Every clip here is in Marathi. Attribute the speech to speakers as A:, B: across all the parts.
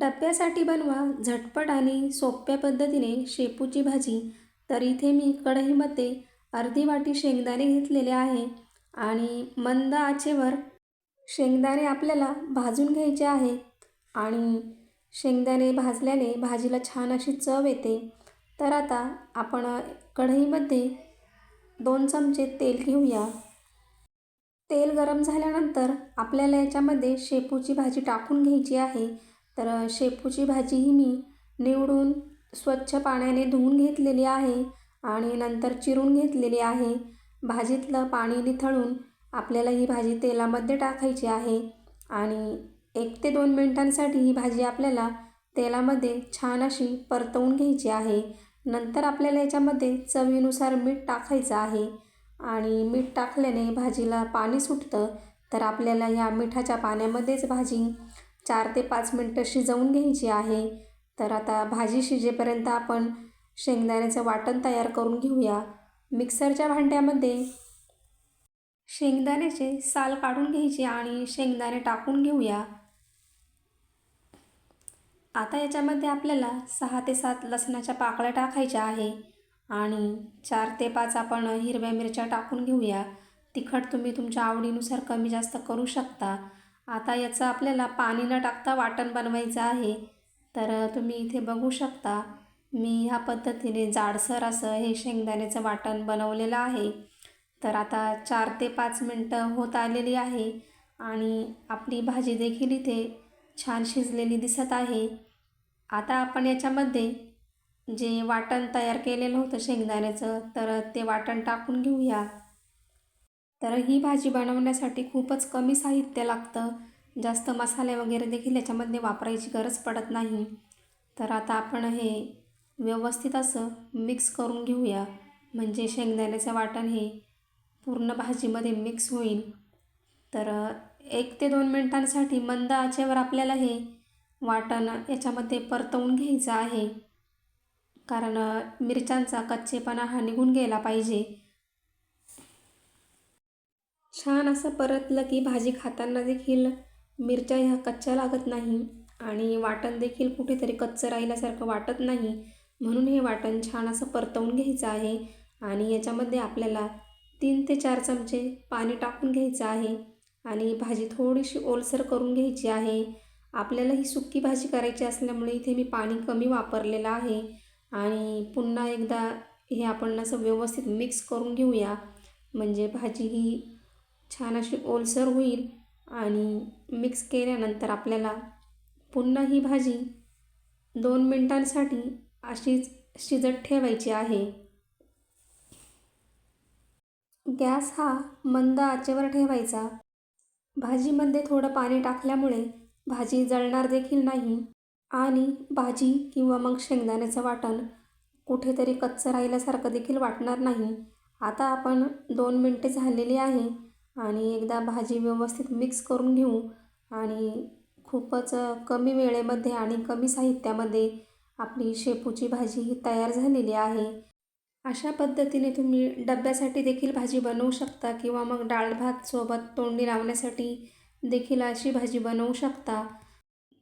A: डब्यासाठी बनवा झटपट आणि सोप्या पद्धतीने शेपूची भाजी. तर इथे मी कढईमध्ये अर्धी वाटी शेंगदाणे घेतलेले आहे आणि मंद आचेवर शेंगदाणे आपल्याला भाजून घ्यायचे आहे आणि शेंगदाणे भाजल्याने भाजीला छान अशी चव येते. तर आता आपण कढईमध्ये दोन चमचे तेल घेऊया. तेल गरम झाल्यानंतर आपल्याला याच्यामध्ये शेपूची भाजी टाकून घ्यायची आहे. तर शेपूची भाजी ही मी निवडून स्वच्छ पाण्याने धुवून घेतलेली आहे आणि नंतर चिरून घेतलेली आहे. भाजीतलं पाणी निथळून आपल्याला ही भाजी तेलामध्ये टाकायची आहे आणि एक ते दोन मिनटांसाठी ही भाजी आपल्याला तेलामध्ये छान अशी परतवून घ्यायची आहे. नंतर आपल्याला याच्यामध्ये चवीनुसार मीठ टाकायचं आहे आणि मीठ टाकल्याने भाजीला पाणी सुटतं तर आपल्याला या मिठाच्या पाण्यामध्येच भाजी चार ते पाच मिनटं शिजवून घ्यायची आहे. तर आता भाजी शिजेपर्यंत आपण शेंगदाण्याचं वाटण तयार करून घेऊया. मिक्सरच्या भांड्यामध्ये शेंगदाण्याचे साल काढून घ्यायचे आणि शेंगदाणे टाकून घेऊया. आता याच्यामध्ये आपल्याला सहा ते सात लसणाच्या पाकळ्या टाकायच्या आहे आणि चार ते पाच आपण हिरव्या मिरच्या टाकून घेऊया. तिखट तुम्ही तुमच्या आवडीनुसार कमी जास्त करू शकता. आता याचं आपल्याला पाणी न टाकता वाटण बनवायचं आहे. तर तुम्ही इथे बघू शकता मी ह्या पद्धतीने जाडसर असं हे शेंगदाण्याचं वाटण बनवलेलं आहे. तर आता चार ते पाच मिनटं होत आलेली आहे आणि आपली भाजी देखील इथे छान शिजलेली दिसत आहे. आता आपण याच्यामध्ये जे वाटण तयार केलेलं होतं शेंगदाण्याचं तर ते वाटण टाकून घेऊया. तर ही भाजी बनवण्यासाठी खूपच कमी साहित्य लागतं. जास्त मसाले वगैरे देखील याच्यामध्ये वापरायची गरज पडत नाही. तर आता आपण हे व्यवस्थित असं मिक्स करून घेऊया. म्हणजे शेंगदाण्याचं वाटण हे पूर्ण भाजीमध्ये मिक्स होईल. तर एक ते दोन मिनटांसाठी मंद आचेवर आपल्याला हे वाटण याच्यामध्ये परतवून घ्यायचं आहे. कारण मिरच्यांचा कच्चेपणा हा निघून गेला पाहिजे. छान असं परतलं की भाजी खाताना देखील मिरच्या ह्या कच्च्या लागत नाही आणि वाटण देखील कुठेतरी कच्चं राहिल्यासारखं वाटत नाही. म्हणून हे वाटण छान असं परतवून घ्यायचं आहे आणि याच्यामध्ये आपल्याला तीन ते चार चमचे पाणी टाकून घ्यायचं आहे आणि भाजी थोडीशी ओलसर करून घ्यायची आहे. आपल्याला ही सुक्की भाजी करायची असल्यामुळे इथे मी पाणी कमी वापरलेलं आहे आणि पुन्हा एकदा हे आपण असं व्यवस्थित मिक्स करून घेऊया. म्हणजे भाजी ही छान अशी ओलसर होईल आणि मिक्स केल्यानंतर आपल्याला पुन्हा ही भाजी दोन मिनटांसाठी अशीच शिजत ठेवायची आहे. गॅस हा मंद आचेवर ठेवायचा. भाजीमध्ये थोडं पाणी टाकल्यामुळे भाजी जळणार देखील नाही आणि भाजी किंवा मग शेंगदाण्याचं वाटण कुठेतरी कच्चं राहिल्यासारखं देखील वाटणार नाही. आता आपण दोन मिनटे झालेली आहे. आणि एकदा भाजी व्यवस्थित मिक्स करून घेऊ. आणि खूपच कमी वेळेमध्ये आणि कमी साहित्यामध्ये आपली शेपूची भाजी ही तयार झालेली आहे. अशा पद्धतीने तुम्ही डब्यासाठी देखील भाजी बनवू शकता किंवा मग डाळ भात सोबत तोंडी लावण्यासाठी देखील अशी भाजी बनवू शकता.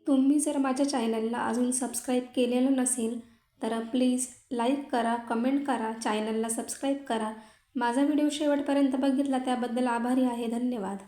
A: तुम्ही जर माझ्या चॅनलला अजून सबस्क्राईब केलेलं नसेल तर प्लीज लाईक करा कमेंट करा चॅनलला सबस्क्राईब करा. माझा व्हिडिओ शेवटपर्यंत बघितला त्याबद्दल आभारी आहे. धन्यवाद.